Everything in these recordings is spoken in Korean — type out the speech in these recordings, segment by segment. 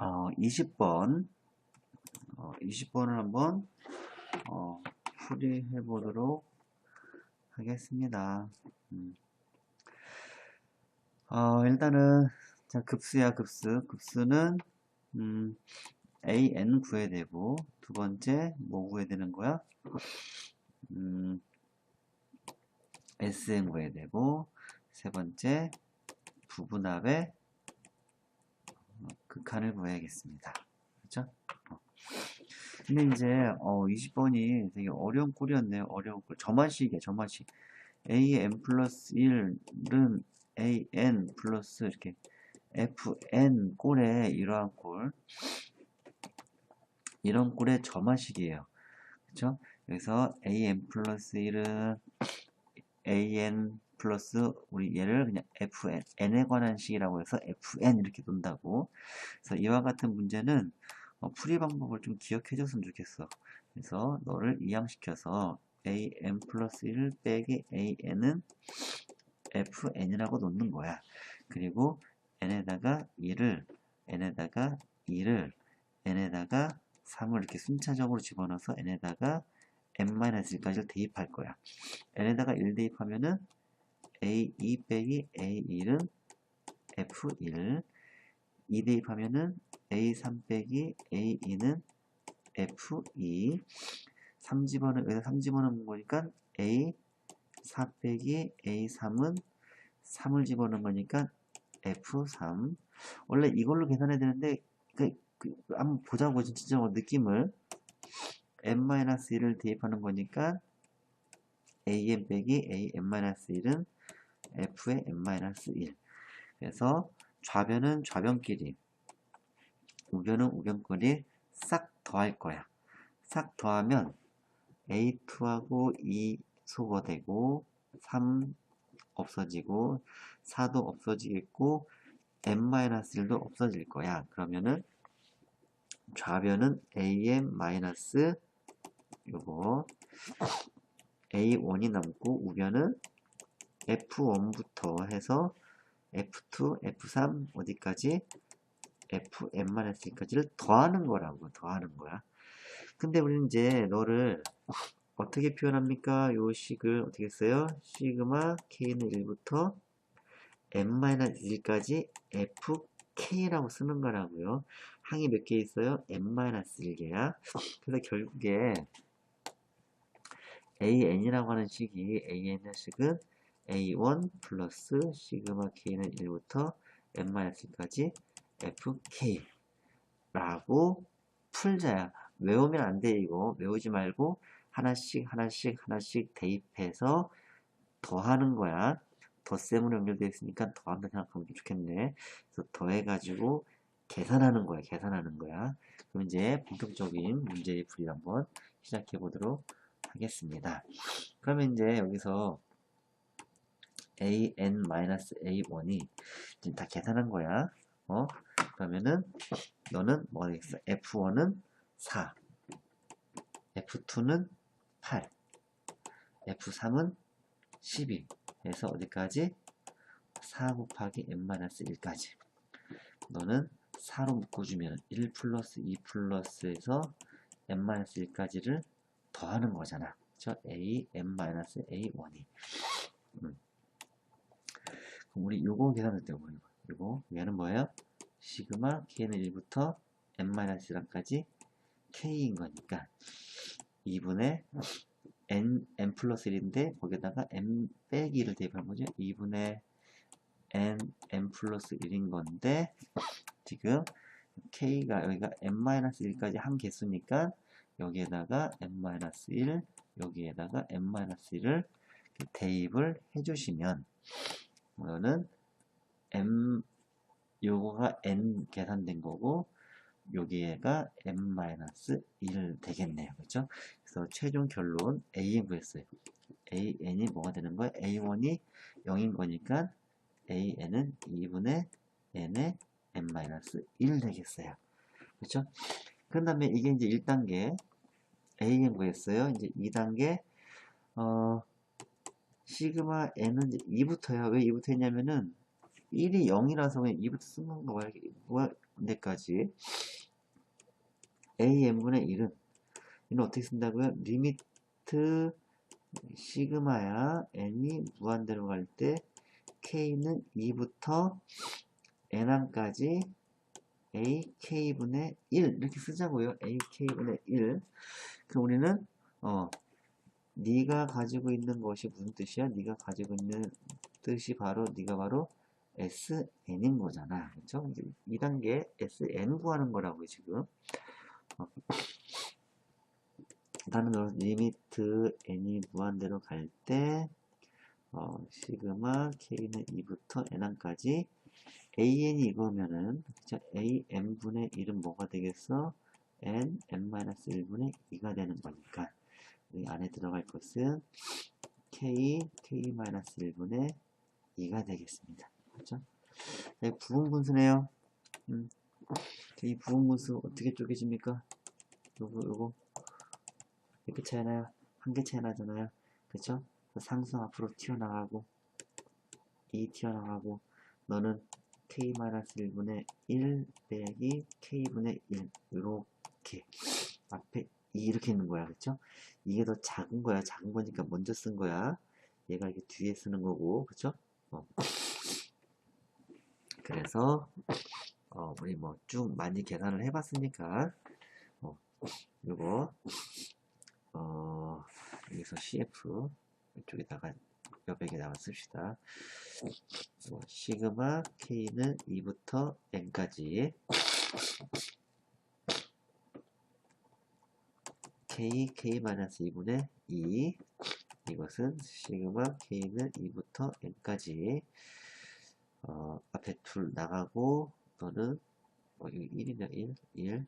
어, 20번, 어, 20번을 한번, 어, 풀이해 보도록 하겠습니다. 음. 어, 일단은, 자, 급수야, 급수. 급수는, 음, an 구해야 되고, 두 번째, 뭐 구해야 되는 거야? 음, sn 구해야 되고, 세 번째, 부분합의 극한을 구해야겠습니다. 그렇죠? 어. 근데 이제 어, 20번이 되게 어려운 꼴이었네요. 어려운 꼴. 저만식이에요. 저만식. an 플러스 1은 an 플러스 이렇게 fn 꼴의 이러한 꼴. 이런 꼴의 저만식이에요. 그렇죠? 여기서 an 플러스 1은 an 플러스 우리 얘를 그냥 fn, n에 관한 식이라고 해서 fn 이렇게 논다고. 그래서 이와 같은 문제는 어, 풀이 방법을 좀 기억해 줬으면 좋겠어. 그래서 너를 이양시켜서 an 플러스 1 빼기 an은 fn이라고 놓는 거야. 그리고 n에다가 1을 n에다가 2를 n에다가 3을 이렇게 순차적으로 집어넣어서 n에다가 n-1까지를 대입할 거야. n에다가 1 대입하면은 A2 빼기 A1은 F1 2 대입하면은 A3 빼기 A2는 F2 3 집어넣, 여기서 3 집어넣은 거니까 A4 빼기 A3은 3을 집어넣은 거니까 F3 원래 이걸로 계산해야 되는데 그, 그, 한번 보자고 진짜 느낌을. N-1을 대입하는 거니까 an 빼기 an-1은 f의 n-1. 그래서 좌변은 좌변끼리 우변은 우변끼리 싹 더할 거야. 싹 더하면 a2하고 2 소거되고 3 없어지고 4도 없어지겠고 n-1도 없어질 거야. 그러면은 좌변은 am 요거 a1이 남고 우변은 F1부터 해서 F2, F3 어디까지 Fn-1까지를 더하는 거라고 더하는 거야. 근데 우리는 이제 너를 어떻게 표현합니까? 요 식을 어떻게 써요? 시그마 k는 1부터 n-1까지 fk라고 쓰는 거라고요. 항이 몇 개 있어요? n-1개야. 그래서 결국에 an이라고 하는 식이 an의 식은 a1 플러스 시그마 k는 1부터 n-까지 fk 라고 풀자야. 외우면 안 돼, 이거. 외우지 말고 하나씩 하나씩 하나씩 대입해서 더하는 거야. 덧셈으로 연결되어 있으니까 더한다 생각하면 좋겠네. 그래서 더해가지고 계산하는 거야. 계산하는 거야. 그럼 이제 본격적인 문제의 풀이 한번 시작해 보도록 하겠습니다. 그러면 이제 여기서 an-a1이 지금 다 계산한 거야. 어? 그러면은 너는 뭐가 되겠어? f1은 4, f2는 8, f3은 12 해서 어디까지? 4 곱하기 n-1까지 너는 4로 묶어주면 1 플러스 2 플러스에서 n-1까지를 더하는 거잖아. 그쵸? a, n-a1이 음. 그럼 우리 요거 계산할 때 뭐예요? 요거 얘는 뭐예요? 시그마 k는 1부터 n-1까지 k인 거니까 2분의 n, n 플러스 1인데 거기다가 n 빼기 1을 대입하는 거죠. 2분의 n, n 플러스 1인 건데 지금 k가 여기가 n-1까지 한 개수니까 여기에다가 n-1 여기에다가 n-1을 대입을 해주시면 이거는 m 요거가 n 계산된 거고 여기에가 n-1 되겠네요. 그렇죠? 그래서 최종 결론 an 구했어요. an이 뭐가 되는 거예요? a1이 0인 거니까 an은 2분의 n의 n-1 되겠어요. 그렇죠? 그 다음에 이게 이제 1단계 an 구했어요. 이제 2단계 어 시그마 n은 이제 2부터야. 왜 2부터 했냐면은 1이 0이라서 그냥 2부터 쓴 건가 봐요. 뭐야, 데까지 AN분의 1은 이는 어떻게 쓴다고요? 리미트 시그마야 n이 무한대로 갈 때 k는 2부터 n항까지 ak분의 1 이렇게 쓰자고요. ak분의 1 그럼 우리는 어 네가 가지고 있는 것이 무슨 뜻이야? 네가 가지고 있는 뜻이 바로 네가 바로 SN인 거잖아. 그렇죠? 이제 2단계 SN 구하는 거라고요, 지금. 어. 다른 말로 리미트 n이 무한대로 갈 때 어, 시그마 k는 2부터 n항까지 an이 이거면은 그쵸? an분의 1은 뭐가 되겠어? N, n-1분의 2가 되는 거니까 이 안에 들어갈 것은 k, k-1분의 2가 되겠습니다. 그렇죠? 네, 부분분수네요. 음. 이 부분분수 어떻게 쪼개집니까? 요거 요거 이렇게 차이 나요. 한 개 차이 나잖아요. 그쵸? 상수 앞으로 튀어나가고 2 튀어나가고 너는 k-1분의 1 빼기 k분의 1 이렇게 앞에 2 이렇게 있는 거야. 그쵸? 이게 더 작은 거야. 작은 거니까 먼저 쓴 거야. 얘가 이게 뒤에 쓰는 거고. 그쵸? 어. 그래서 어, 우리 뭐 쭉 많이 계산을 해봤으니까 어, 요거 어, 여기서 CF 이쪽에다가 여백에다가 씁시다. 어, 시그마 K는 2부터 N까지 K, K-2분의 2 이것은 시그마 K는 2부터 N까지 어, 앞에 둘 나가고 너는 어, 이거 1이냐 1, 1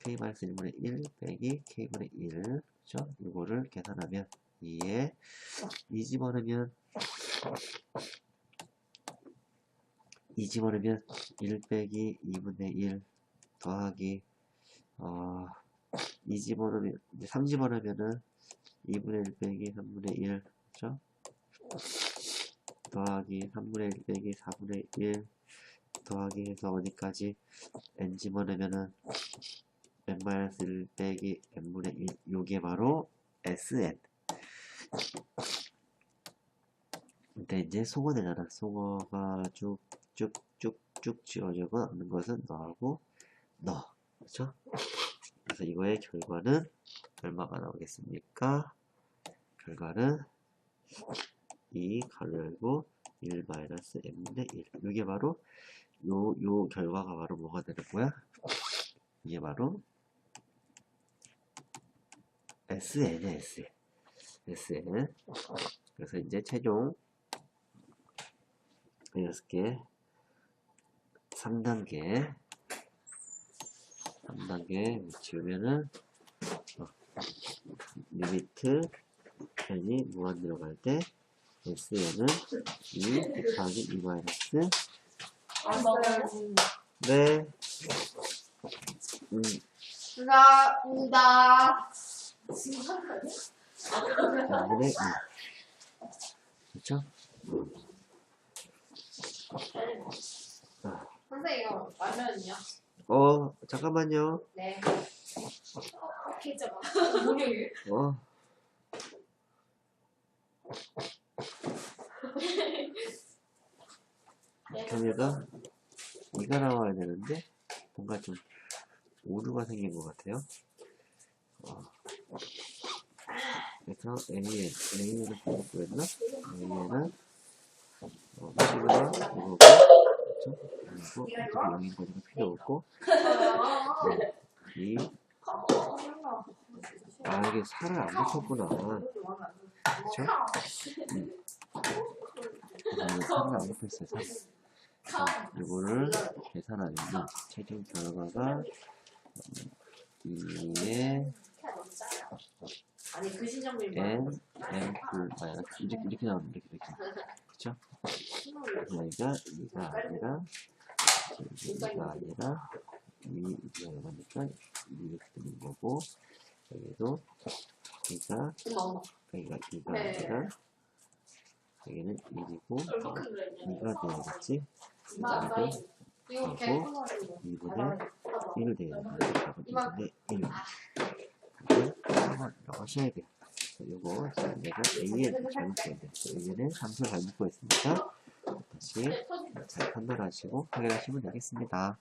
k-1분의 1 빼기 k분의 1 그죠? 이거를 계산하면 2에 2 집어넣으면 2 집어넣으면 1 빼기 2분의 1 더하기 어, 2 집어넣으면 3 집어넣으면은 2분의 1 빼기 3분의 1 그죠? 더하기 3분의 1 빼기 4분의 1 더하기 해서 어디까지 n 집어넣으면은 n-1 빼기 n분의 1 요게 바로 sn 근데 이제 송어 되잖아 송어가 쭉쭉쭉쭉 지어져가 없는 것은 너하고 너 그렇죠? 그래서 이거의 결과는 얼마가 나오겠습니까? 결과는 2 가로 열고 1 마이너스 n분의 1 이게 바로 요, 요 결과가 바로 뭐가 되는 거야? 이게 바로 SN의 SN. SN. 그래서 이제 최종 6개 3단계 3단계 지우면은 어, 리미트 n이 무한 들어갈 때 SN은 2 곱하기 2 마이너스 네 음, 감사합니다. n분의 2 그렇죠? 선생님 이거 라면이요? 어 잠깐만요 네. 오케이 잡아. 뭐야 이게? 어 경우가 2가 나와야 되는데 뭔가 좀 오류가 생긴 것 같아요. 어. 그래서 A에 A를 뽑았구했나? A에는 어, 시그마 이거고 그렇죠? 그리고 어차피 여기 거니까 필요 없고 네. 이 아, 이게 살을 안 붙였구나. 그쵸? 음. 이거 살을 안 붙였어요, 살. 자, 이거를 계산하면 최종 결과가 2에 아니 그 n, n 풀 마이너스 이렇게, 이렇게 이렇게, 이렇게. 그쵸? 얘가 2가 아니라 2가 아니라 2이라고 하니까 2를 뜨는 거고 여기도 2가 여기가 2가 아니라 여기는 1이고 2가 되어야겠지? 그리고 하고 2분의 1을 되어야 된다. 그리고 2분의 1 이거 하셔야 돼요 요거 제가 A에 잘못 써야 돼요 A는 함수를 잘못 구했으니까 다시 잘 판단하시고 확인하시면 되겠습니다.